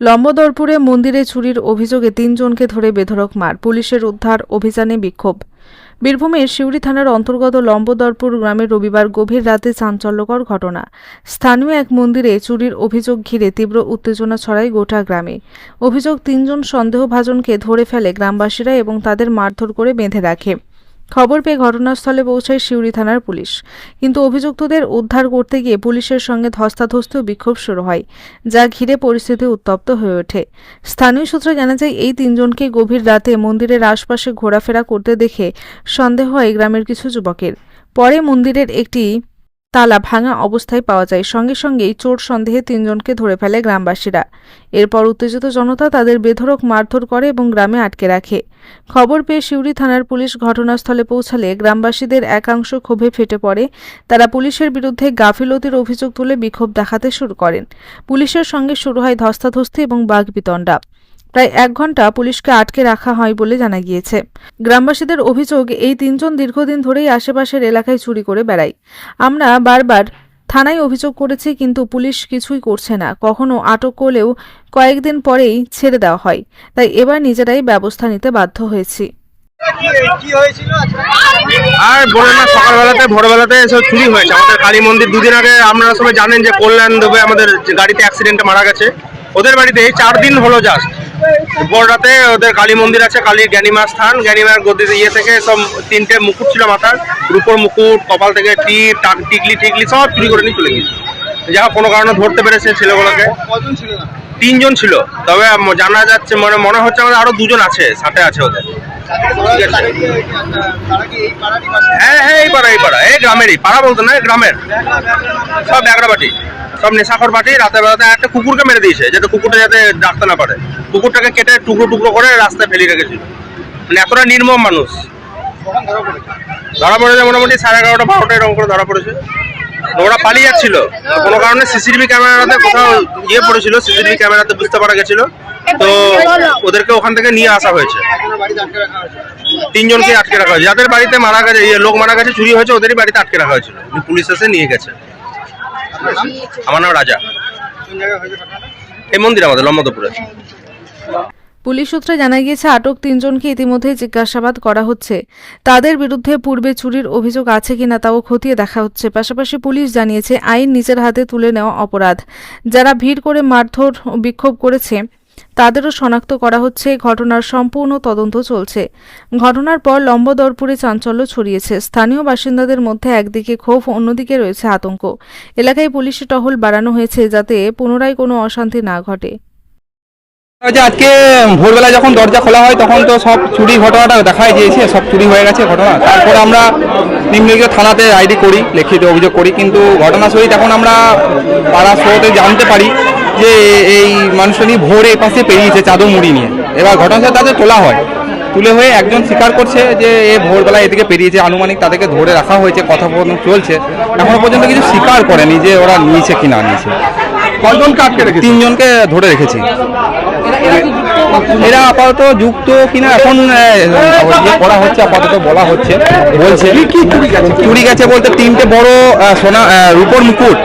লম্বদরপুরে মন্দিরে চুরির অভিযোগে তিনজনকে ধরে বেধড়ক মার। পুলিশের উদ্ধার অভিযানে বিক্ষোভ। বীরভূমের সিউড়ি থানার অন্তর্গত লম্বদরপুর গ্রামে রবিবার গভীর রাতে চাঞ্চল্যকর ঘটনা। স্থানীয় এক মন্দিরে চুরির অভিযোগ ঘিরে তীব্র উত্তেজনা ছড়ায় গোটা গ্রামে। অভিযোগ, তিনজন সন্দেহভাজনকে ধরে ফেলে গ্রামবাসীরা এবং তাদের মারধর করে বেঁধে রাখে। খবর পেয়ে ঘটনাস্থলে পৌঁছায় সিউড়ি থানার পুলিশ। কিন্তু অভিযুক্তদের উদ্ধার করতে গিয়ে পুলিশের সঙ্গে ধস্তাধস্ত বিক্ষোভ শুরু হয়, যা ঘিরে পরিস্থিতি উত্তপ্ত হয়ে ওঠে। স্থানীয় সূত্রে জানা যায়, এই তিনজনকে গভীর রাতে মন্দিরের আশপাশে ঘোরাফেরা করতে দেখে সন্দেহ হয় গ্রামের কিছু যুবকের। পরে মন্দিরের একটি তালা ভাঙা অবস্থায় পাওয়া যায়। সঙ্গে সঙ্গেই চোর সন্দেহে তিনজনকে ধরে ফেলে গ্রামবাসীরা। এরপর উত্তেজিত জনতা তাদের বেধড়ক মারধর করে এবং গ্রামে আটকে রাখে। খবর পেয়ে সিউড়ি থানার পুলিশ ঘটনাস্থলে পৌঁছালে গ্রামবাসীদের একাংশ ক্ষোভে ফেটে পড়ে। তারা পুলিশের বিরুদ্ধে গাফিলতির অভিযোগ তুলে বিক্ষোভ দেখাতে শুরু করেন। পুলিশের সঙ্গে শুরু হয় ধস্তাধস্তি এবং বাগবিতণ্ডা প্রায় এক ঘণ্টা পুলিশকে আটকে রাখা হয় বলে জানা গিয়েছে। গ্রামবাসীদের অভিযোগ, এই তিনজন দীর্ঘদিন ধরেই আশেপাশের এলাকায় চুরি করে বেড়ায়। আমরা বারবার থানায় অভিযোগ করেছি, কিন্তু পুলিশ কিছুই করছে না। কখনো আটক করলেও কয়েকদিন পরেই ছেড়ে দেওয়া হয়। তাই এবার নিজেরাই ব্যবস্থা নিতে বাধ্য হয়েছি? আর বলে না, সকালবেলাতে, ভোরবেলাতে এসব চুরি হয়েছে। আমাদের কালী মন্দির দুদিন আগে আপনারা সবাই জানেন যে কল্যাণ দেবে, আমাদের গাড়িতে অ্যাক্সিডেন্টে মারা গেছে। ওদের বাড়িতে চার দিন হলো জাস্ট রাতে ওদের কালী মন্দির আছে কালীর জ্ঞানীমা স্থান। জ্ঞানীমার গদিতে ইয়ে থেকে সব তিনটে মুকুট ছিল মাথার। রূপোর মুকুট কপাল থেকে টিপ টাক টিকলি টিকলি সব চুরি করে নিয়ে চলে গেছে যা কোনো কারণে ধরতে পেরেছে ছেলেগুলোকে। তিনজন ছিল। তবে জানা যাচ্ছে মানে মনে হচ্ছে আমাদের আরও দুজন আছে সাথে আছে ওদের? হ্যাঁ হ্যাঁ এই পাড়া এই পাড়া এই গ্রামেরই। পাড়া বলতো না এই গ্রামের। সব ব্যাগড়া বাটি সব নেশাখর বাটি রাতের বেলাতে একটা কুকুরকে মেরে দিয়েছে, যাতে কুকুরটা যাতে ডাকতে না পারে। কুকুরটাকে কেটে টুকরো টুকরো করে রাস্তায় ফেলে রেখেছিল। মানে এতটা নির্মম মানুষ। ধরা পড়েছে? মোটামুটি সাড়ে এগারোটা, বারোটা এরকম করে ধরা পড়েছে। ওরা পালিয়ে যাচ্ছিল। কোনো কারণে সিসিটিভি ক্যামেরাতে কোথাও ইয়ে পড়েছিল, সিসিটিভি ক্যামেরাতে বুঝতে পারা গেছিল। তো ওদেরকে ওখান থেকে নিয়ে আসা হয়েছে? তিনজনকে আটকে রাখা হয়েছে। যাদের বাড়িতে মারা গেছে ইয়ে লোক মারা গেছে, চুরি হয়েছে, ওদেরই বাড়িতে আটকে রাখা হয়েছিল। পুলিশ এসে নিয়ে গেছে? আমার নাম রাজা? এই মন্দির আমাদের লম্বদপুরে। পুলিশ সূত্রে জানা গিয়েছে আটক তিনজনকে ইতিমধ্যে জিজ্ঞাসাবাদ করা হচ্ছে। তাদের বিরুদ্ধে পূর্বে চুরির অভিযোগ আছে কিনা তাও খতিয়ে দেখা হচ্ছে। পাশাপাশি পুলিশ জানিয়েছে আইন নিজের হাতে তুলে নেওয়া অপরাধ। যারা ভিড় করে মারধর বিক্ষোভ করেছে তাদেরও শনাক্ত করা হচ্ছে, ঘটনার সম্পূর্ণ তদন্ত চলছে। ঘটনার পর লম্বদরপুরে চাঞ্চল্য ছড়িয়েছে। স্থানীয় বাসিন্দাদের মধ্যে একদিকে ক্ষোভ, অন্যদিকে রয়েছে আতঙ্ক। এলাকায় পুলিশি টহল বাড়ানো হয়েছে যাতে পুনরায় কোনো অশান্তি না ঘটে। আজকে ভোরবেলা যখন দরজা খোলা হয়, তখন তো সব চুরি ঘটনাটা দেখাই দিয়েছে, সব চুরি হয়ে গেছে ঘটনা। তারপর আমরা নিম্নলিখিত থানাতে আইডি করি, লিখিত অভিযোগ করি, কিন্তু ঘটনা সহিত এখন আমরা পাড়া শোতে জানতে পারি। যে এই মানুষটা নিয়ে ভোরে এই পাশে পেরিয়েছে চাদর মুড়ি নিয়ে। এবার ঘটনা তাদের তোলা হয়। তুলে হয়ে একজন স্বীকার করছে যে এ ভোরবেলা এদিকে পেরিয়েছে আনুমানিক তাদেরকে ধরে রাখা হয়েছে কথোপকথন চলছে। এখনও পর্যন্ত কিছু স্বীকার করেনি যে ওরা নিয়েছে কি না নিয়েছে। কজনকে আটকে রেখেছে? তিনজনকে ধরে রেখেছি। এরা আপাতত যুক্ত কিনা এখন করা হচ্ছে আপাতত বলা হচ্ছে বলছে। চুরি গেছে? বলতে তিনটে বড় সোনা রূপোর মুকুট।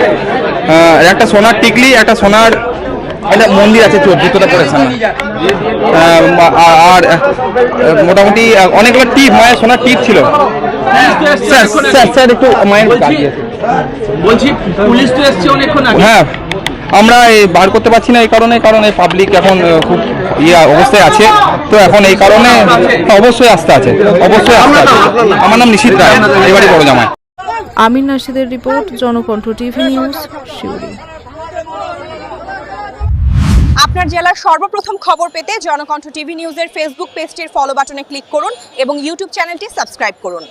একটা সোনার টিকলি একটা সোনার একটা মন্দির আছে চোর জুতোটা না আর মোটামুটি অনেকগুলো টিপ মায়ের সোনার টিপ ছিল। স্যার স্যার স্যার একটু মায়ের বলছি পুলিশ তো এসছে অনেকক্ষণ আগে। হ্যাঁ আমরা এই বার করতে পারছি না এই কারণে কারণ এই পাবলিক এখন খুব ইয়ে অবস্থায় আছে। তো এখন এই কারণে অবশ্যই আসতে আছে অবশ্যই আসতে আছে। আমার নাম নিশিত রায় এবারে বড় জামাই Amin নাসিদের report, Janakantha TV news, Siuri. আপনার জেলার সর্বপ্রথম খবর পেতে জনকণ্ঠ টিভি নিউজের ফেসবুক পেজটির ফলো বাটনে ক্লিক করুন এবং ইউটিউব চ্যানেলটি সাবস্ক্রাইব করুন।